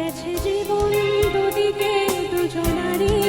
গেছে জীবন দুদিকে দুজনারী